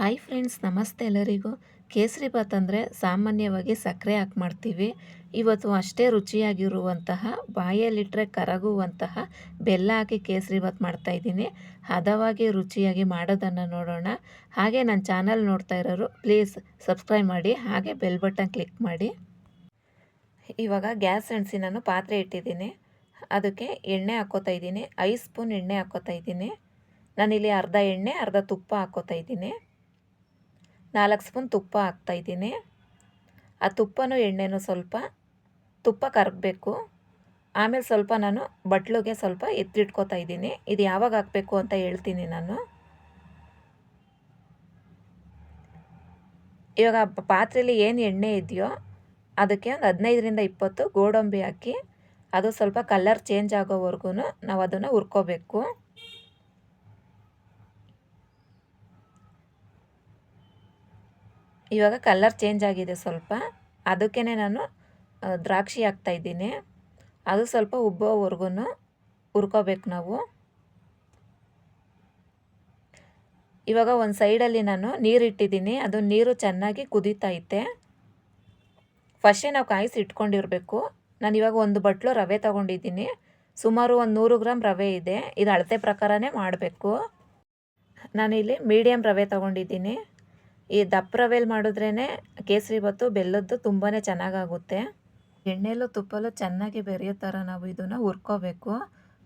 Hi friends, ನಮಸ್ತೆ ಎಲ್ಲರಿಗೂ. ಕೇಸರಿ ಭಾತ್ ಅಂದರೆ ಸಾಮಾನ್ಯವಾಗಿ ಸಕ್ಕರೆ ಹಾಕಿ ಮಾಡ್ತೀವಿ. ಇವತ್ತು ಅಷ್ಟೇ ರುಚಿಯಾಗಿರುವಂತಹ ಬಾಯಲ್ಲಿಟ್ಟರೆ ಕರಗುವಂತಹ ಬೆಲ್ಲ ಹಾಕಿ ಕೇಸರಿ ಭಾತ್ ಮಾಡ್ತಾಯಿದ್ದೀನಿ ಹದವಾಗಿ ರುಚಿಯಾಗಿ ಮಾಡೋದನ್ನು ನೋಡೋಣ. ಹಾಗೆ ನನ್ನ ಚಾನಲ್ ನೋಡ್ತಾ ಇರೋರು, ಪ್ಲೀಸ್ ಸಬ್ಸ್ಕ್ರೈಬ್ ಮಾಡಿ, ಹಾಗೆ ಬೆಲ್ ಬಟನ್ ಕ್ಲಿಕ್ ಮಾಡಿ. ಇವಾಗ ಗ್ಯಾಸ್ ಅಣಿಸಿ ನಾನು ಪಾತ್ರೆ ಇಟ್ಟಿದ್ದೀನಿ. ಅದಕ್ಕೆ ಎಣ್ಣೆ ಹಾಕ್ಕೋತಾ ಇದ್ದೀನಿ. ಐದು ಸ್ಪೂನ್ ಎಣ್ಣೆ ಹಾಕ್ಕೋತಾ ಇದ್ದೀನಿ. ನಾನಿಲ್ಲಿ ಅರ್ಧ ಎಣ್ಣೆ, ಅರ್ಧ ತುಪ್ಪ ಹಾಕ್ಕೋತಾ ಇದ್ದೀನಿ. ನಾಲ್ಕು ಸ್ಪೂನ್ ತುಪ್ಪ ಹಾಕ್ತಾಯಿದ್ದೀನಿ ಆ ತುಪ್ಪನೂ ಎಣ್ಣೆನೂ ಸ್ವಲ್ಪ ತುಪ್ಪ ಕರಗಬೇಕು. ಆಮೇಲೆ ಸ್ವಲ್ಪ ನಾನು ಬಟ್ಲಿಗೆ ಸ್ವಲ್ಪ ಎತ್ತಿಟ್ಕೋತಾ ಇದ್ದೀನಿ. ಇದು ಯಾವಾಗ ಹಾಕಬೇಕು ಅಂತ ಹೇಳ್ತೀನಿ ನಾನು. ಇವಾಗ ಪಾತ್ರೆಯಲ್ಲಿ ಏನು ಎಣ್ಣೆ ಇದೆಯೋ ಅದಕ್ಕೆ ಒಂದು ಹದಿನೈದರಿಂದ ಇಪ್ಪತ್ತು ಗೋಡಂಬಿ ಹಾಕಿ ಅದು ಸ್ವಲ್ಪ ಕಲರ್ ಚೇಂಜ್ ಆಗೋವರೆಗೂ ನಾವು ಅದನ್ನು ಹುರ್ಕೋಬೇಕು. ಇವಾಗ ಕಲ್ಲರ್ ಚೇಂಜ್ ಆಗಿದೆ ಸ್ವಲ್ಪ. ಅದಕ್ಕೇ ನಾನು ದ್ರಾಕ್ಷಿ ಹಾಕ್ತಾಯಿದ್ದೀನಿ ಅದು ಸ್ವಲ್ಪ ಉಬ್ಬೋವರೆಗೂ ಹುರ್ಕೋಬೇಕು ನಾವು. ಇವಾಗ ಒಂದು ಸೈಡಲ್ಲಿ ನಾನು ನೀರು ಇಟ್ಟಿದ್ದೀನಿ. ಅದು ನೀರು ಚೆನ್ನಾಗಿ ಕುದೀತೈತೆ ಫಸ್ಟೇ ನಾವು ಕಾಯಿಸಿ ಇಟ್ಕೊಂಡಿರಬೇಕು. ನಾನು ಇವಾಗ ಒಂದು ಬಟ್ಲು ರವೆ ತೊಗೊಂಡಿದ್ದೀನಿ. ಸುಮಾರು ಒಂದು ನೂರು ಗ್ರಾಮ್ ರವೆ ಇದೆ. ಇದು ಅಳತೆ ಪ್ರಕಾರನೇ ಮಾಡಬೇಕು. ನಾನಿಲ್ಲಿ ಮೀಡಿಯಮ್ ರವೆ ತೊಗೊಂಡಿದ್ದೀನಿ. ಈ ದಪ್ಪ ರವೆಲ್ ಮಾಡಿದ್ರೇ ಕೇಸರಿ ಬತ್ತು ಬೆಲ್ಲದ್ದು ತುಂಬಾ ಚೆನ್ನಾಗಾಗುತ್ತೆ. ಎಣ್ಣೆಲೂ ತುಪ್ಪಲು ಚೆನ್ನಾಗಿ ಬೆರೆಯೋ ಥರ ನಾವು ಇದನ್ನು ಹುರ್ಕೋಬೇಕು.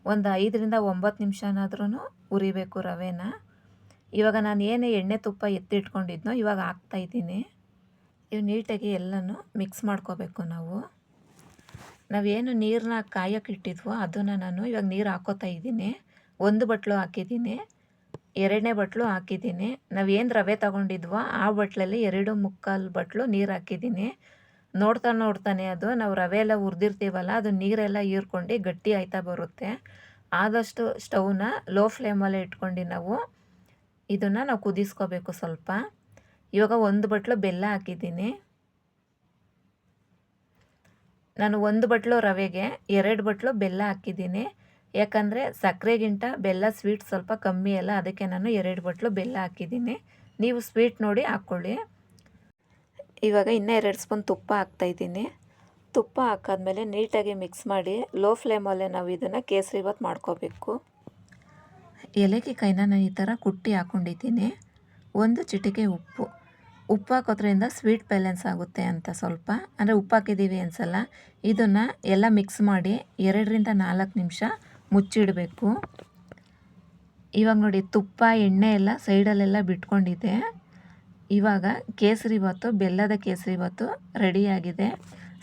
ಒಂದು ಐದರಿಂದ ಒಂಬತ್ತು ನಿಮಿಷನಾದ್ರೂ ಹುರಿಬೇಕು ರವೆನ. ಇವಾಗ ನಾನು ಏನು ಎಣ್ಣೆ ತುಪ್ಪ ಎತ್ತಿಟ್ಕೊಂಡಿದ್ನೋ ಇವಾಗ ಹಾಕ್ತಾಯಿದ್ದೀನಿ ಇವು ನೀಟಾಗಿ ಎಲ್ಲನೂ ಮಿಕ್ಸ್ ಮಾಡ್ಕೋಬೇಕು ನಾವು. ನಾವೇನು ನೀರನ್ನ ಕಾಯೋಕ್ಕಿಟ್ಟಿದ್ವೋ ಅದನ್ನು ನಾನು ಇವಾಗ ನೀರು ಹಾಕೋತಾ ಇದ್ದೀನಿ. ಒಂದು ಬಟ್ಲು ಹಾಕಿದ್ದೀನಿ. ಎರಡನೇ ಬಟ್ಲು ಹಾಕಿದ್ದೀನಿ. ನಾವು ಏನು ರವೆ ತಗೊಂಡಿದ್ವೋ ಆ ಬಟ್ಲಲ್ಲಿ ಎರಡು ಮುಕ್ಕಾಲು ಬಟ್ಲು ನೀರು ಹಾಕಿದ್ದೀನಿ. ನೋಡ್ತಾ ನೋಡ್ತಾನೆ ಅದು. ನಾವು ರವೆ ಎಲ್ಲ ಹುರಿದಿರ್ತೀವಲ್ಲ, ಅದು ನೀರೆಲ್ಲ ಹೀರ್ಕೊಂಡು ಗಟ್ಟಿ ಆಯ್ತಾ ಬರುತ್ತೆ. ಆದಷ್ಟು ಸ್ಟವ್ನ ಲೋ ಫ್ಲೇಮಲ್ಲೇ ಇಟ್ಕೊಂಡು ನಾವು. ಇದನ್ನು ನಾವು ಕುದಿಸ್ಕೋಬೇಕು ಸ್ವಲ್ಪ. ಇವಾಗ ಒಂದು ಬಟ್ಲು ಬೆಲ್ಲ ಹಾಕಿದ್ದೀನಿ. ನಾನು ಒಂದು ಬಟ್ಲು ರವೆಗೆ, ಎರಡು ಬಟ್ಲು ಬೆಲ್ಲ ಹಾಕಿದ್ದೀನಿ. ಯಾಕಂದರೆ ಸಕ್ಕರೆಗಿಂತ ಬೆಲ್ಲ ಸ್ವೀಟ್ ಸ್ವಲ್ಪ ಕಮ್ಮಿ ಅಲ್ಲ, ಅದಕ್ಕೆ ನಾನು ಎರಡು ಬಟ್ಲು ಬೆಲ್ಲ ಹಾಕಿದ್ದೀನಿ. ನೀವು ಸ್ವೀಟ್ ನೋಡಿ ಹಾಕ್ಕೊಳ್ಳಿ. ಇವಾಗ ಇನ್ನೂ ಎರಡು ಸ್ಪೂನ್ ತುಪ್ಪ ಹಾಕ್ತಾಯಿದ್ದೀನಿ ತುಪ್ಪ ಹಾಕಾದ್ಮೇಲೆ ನೀಟಾಗಿ ಮಿಕ್ಸ್ ಮಾಡಿ ಲೋ ಫ್ಲೇಮಲ್ಲೇ ನಾವು ಇದನ್ನು ಕೇಸರಿ ಬಾತ್ ಮಾಡ್ಕೋಬೇಕು. ಕೈನ ನಾನು ಈ ಥರ ಕುಟ್ಟಿ ಹಾಕ್ಕೊಂಡಿದ್ದೀನಿ ಒಂದು ಚಿಟಿಕೆ ಉಪ್ಪು. ಉಪ್ಪು ಹಾಕೋದ್ರಿಂದ ಸ್ವೀಟ್ ಬ್ಯಾಲೆನ್ಸ್ ಆಗುತ್ತೆ ಅಂತ ಸ್ವಲ್ಪ. ಅಂದರೆ ಉಪ್ಪು ಹಾಕಿದ್ದೀವಿ ಅನ್ಸಲ್ಲ. ಇದನ್ನು ಎಲ್ಲ ಮಿಕ್ಸ್ ಮಾಡಿ ಎರಡರಿಂದ ನಾಲ್ಕು ನಿಮಿಷ ಮುಚ್ಚಿಡಬೇಕು. ಇವಾಗ ನೋಡಿ ತುಪ್ಪ, ಎಣ್ಣೆ ಎಲ್ಲ ಸೈಡಲ್ಲೆಲ್ಲ ಬಿಟ್ಕೊಂಡಿದೆ ಇವಾಗ ಕೇಸರಿ ಭಾತು ಬೆಲ್ಲದ ಕೇಸರಿ ಭಾತು ರೆಡಿಯಾಗಿದೆ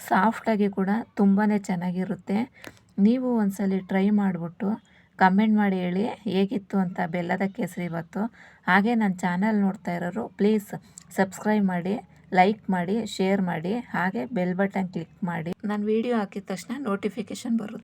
ಸಾಫ್ಟಾಗಿ ಕೂಡ ತುಂಬಾ ಚೆನ್ನಾಗಿರುತ್ತೆ. ನೀವು ಒಂದ್ಸಲ ಟ್ರೈ ಮಾಡಿಬಿಟ್ಟು ಕಮೆಂಟ್ ಮಾಡಿ ಹೇಳಿ ಹೇಗಿತ್ತು ಅಂತ ಬೆಲ್ಲದ ಕೇಸರಿ ಭಾತು ಹಾಗೆ ನನ್ನ ಚಾನಲ್ ನೋಡ್ತಾ ಇರೋರು ಪ್ಲೀಸ್ ಸಬ್ಸ್ಕ್ರೈಬ್ ಮಾಡಿ ಲೈಕ್ ಮಾಡಿ ಶೇರ್ ಮಾಡಿ, ಹಾಗೆ ಬೆಲ್ ಬಟನ್ ಕ್ಲಿಕ್ ಮಾಡಿ. ನಾನು ವಿಡಿಯೋ ಹಾಕಿದ ತಕ್ಷಣ ನೋಟಿಫಿಕೇಷನ್ ಬರುತ್ತೆ.